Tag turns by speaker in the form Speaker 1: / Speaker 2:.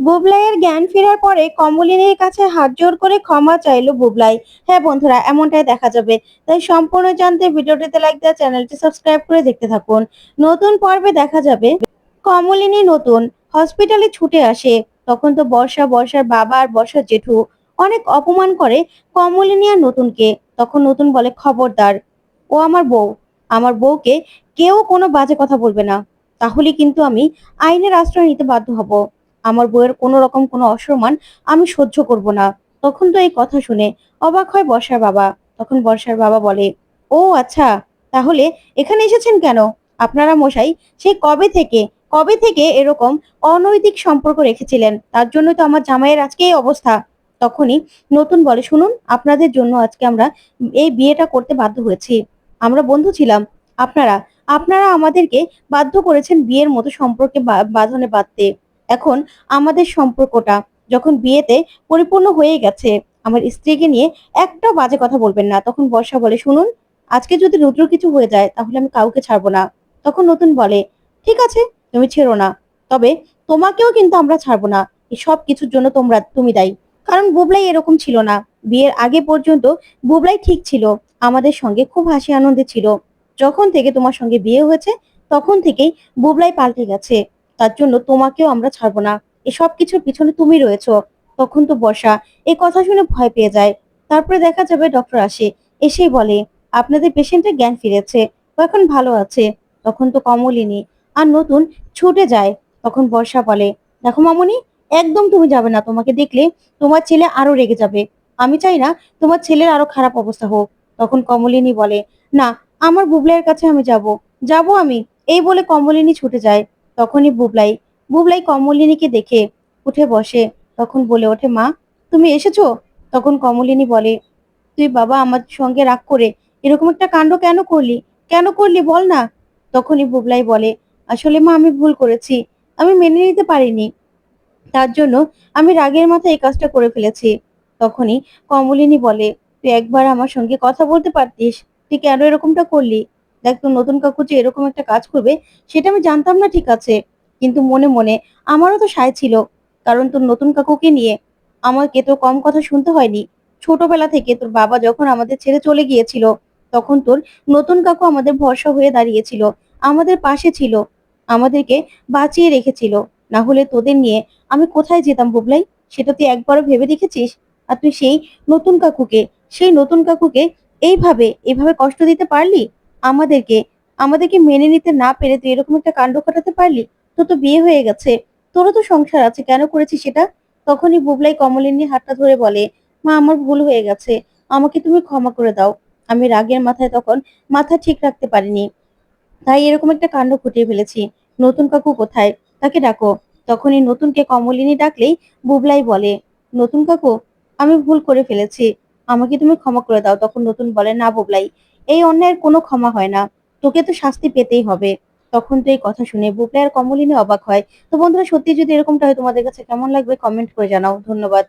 Speaker 1: বুবলাইয়ের জ্ঞান ফেরার পরে কমলিনীর কাছে হাত জোর করে ক্ষমা চাইলো বুবলাই। হ্যাঁ বন্ধুরা, এমনটাই দেখা যাবে। তাই সম্পূর্ণ জানতে ভিডিওটিতে লাইক দেওয়া, চ্যানেলটি সাবস্ক্রাইব করে দেখতে থাকুন। নতুন পর্বে দেখা যাবে। কমলিনী নতুন হসপিটালে ছুটে আসে। তখন তো বর্ষা, বর্ষার বাবা আর বর্ষার জেঠু অনেক অপমান করে কমলিনী আর নতুনকে। তখন নতুন বলে, খবরদার, ও আমার বউ। আমার বউকে কেউ কোনো বাজে কথা বলবে না। তাহলে কিন্তু আমি আইনের আশ্রয় নিতে বাধ্য হব। আমার বউয়ের কোনো রকম কোনো অসম্মান আমি সহ্য করব না। তখন তো এই কথা শুনে অবাক হয় বর্ষার বাবা। তখন বর্ষার বাবা বলে, ও আচ্ছা তাহলে এখানে এসেছেন কেন? আপনারা মশাই সেই কবে থেকে কবে থেকে এরকম অনৈতিক সম্পর্ক রেখেছিলেন? তার জন্য তো আমার জামাইয়ের আজকে এই অবস্থা। তখনই নতুন বলে, শুনুন, আপনাদের জন্য আজকে আমরা এই বিয়েটা করতে বাধ্য হয়েছি। আমরা বন্ধু ছিলাম। আপনারা আপনারা আমাদেরকে বাধ্য করেছেন বিয়ের মতো সম্পর্কে বাঁধনে বাঁধতে। এখন আমাদের সম্পর্কটা যখন বিয়েতে পরিপূর্ণ হয়ে গেছে, আমার স্ত্রীকে নিয়ে একটাও বাজে কথা বলবেন না। তখন বর্ষা বলে, শুনুন, আজকে যদি রুদ্র কিছু হয়ে যায়, তাহলে আমি কাউকে ছাড়বো না। তখন নতুন বলে, ঠিক আছে, তুমি ছেড়ো না। তবে তোমাকেও কিন্তু আমরা ছাড়বো না। সব কিছুর জন্য তোমরা, তুমি দায়ী। কারণ বুবলাই এরকম ছিল না। বিয়ের আগে পর্যন্ত বুবলাই ঠিক ছিল। আমাদের সঙ্গে খুব হাসি আনন্দে ছিল। যখন থেকে তোমার সঙ্গে বিয়ে হয়েছে, তখন থেকেই বুবলাই পাল্টে গেছে। তার জন্য তোমাকেও আমরা ছাড়বো না। এসব কিছুর পিছনে তুমি রয়েছো। তখন তো বর্ষা এই কথা শুনে ভয় পেয়ে যায়। তারপরে দেখা যাবে ডক্টর আসে। এসেই বলে, আপনাদের পেশেন্টের জ্ঞান ফিরেছে, ও এখন ভালো আছে। তখন তো কমলিনী, আর নতুন ছুটে যায়। তখন বর্ষা বলে, দেখো মামনি, একদম তুমি যাবে না। তোমাকে দেখলে তোমার ছেলে আরও রেগে যাবে। আমি চাই না তোমার ছেলের আরও খারাপ অবস্থা হোক। তখন কমলিনী বলে, না, আমার বুবলাইয়ের কাছে আমি যাব। যাব আমি? এই বলে কমলিনী ছুটে যায়। তখনই বুবলাই বুবলাই কমলিনীকে দেখে উঠে বসে। তখন বলে ওঠে, মা, তুমি এসেছ? তখন কমলিনী বলে, তুই বাবা আমার সঙ্গে রাগ করে এরকম একটা কাণ্ড কেন করলি? কেন করলি বল না? তখনই বুবলাই বলে, আসলে মা, আমি ভুল করেছি। আমি মেনে নিতে পারিনি। তার জন্য আমি রাগের মাথায় এই কাজটা করে ফেলেছি। তখনই কমলিনী বলে, তুই একবার আমার সঙ্গে কথা বলতে পারতিস? তুই কেন এরকমটা করলি? তোর নতুন কাকু যে এরকম একটা কাজ করবে, সেটা আমি জানতাম না ঠিক আছে। কিন্তু মনে মনে আমারও তো সায় ছিল, কারণ তোর নতুন কাকুকে নিয়ে আমাকে তো কম কথা শুনতে হয়নি। ছোটবেলা থেকে তোর বাবা যখন আমাদের ছেড়ে চলে গিয়েছিল, তখন তোর নতুন কাকু আমাদের ভরসা হয়ে দাঁড়িয়েছিল, আমাদের পাশে ছিল, আমাদেরকে বাঁচিয়ে রেখেছিল। না হলে তোদের নিয়ে আমি কোথায় যেতাম বুবলাই? সেটা তুই একবারও ভেবে দেখেছিস? আর তুই সেই নতুন কাকুকে, সেই নতুন কাকুকে এইভাবে, এভাবে কষ্ট দিতে পারলি? আমাদেরকে আমাদেরকে মেনে নিতে না পেরে তুই এরকম একটা কাণ্ড ঘটাতে পারলি? তোর তো বিয়ে হয়ে গেছে। তোরও তো সংসার আছে, কেন করেছিস সেটা? তখনই বুবলাই কমলিনীর হাতটা ধরে বলে, মা, আমার ভুল হয়ে গেছে। আমাকে তুমি ক্ষমা করে দাও। আমি রাগের মাথায় তখন মাথা ঠিক রাখতে পারিনি। তাই এরকম একটা কাণ্ড ঘটিয়ে ফেলেছি। নতুন কাকু কোথায়? তাকে ডাকো। তখনই নতুনকে কমলিনী ডাকলেই বুবলাই বলে, নতুন কাকু, আমি ভুল করে ফেলেছি। আমাকে তুমি ক্ষমা করে দাও। তখন নতুন বলে, না বুবলাই এই অন্যায়ের কোনো ক্ষমা হয় না। তোকে তো শাস্তি পেতেই হবে। তখন তো এই কথা শুনে বুবলাই আর কমলিনী অবাক হয়। তো বন্ধুরা, সত্যি যদি এরকমটা হয় তোমাদের কাছে কেমন লাগবে কমেন্ট করে জানাও। ধন্যবাদ।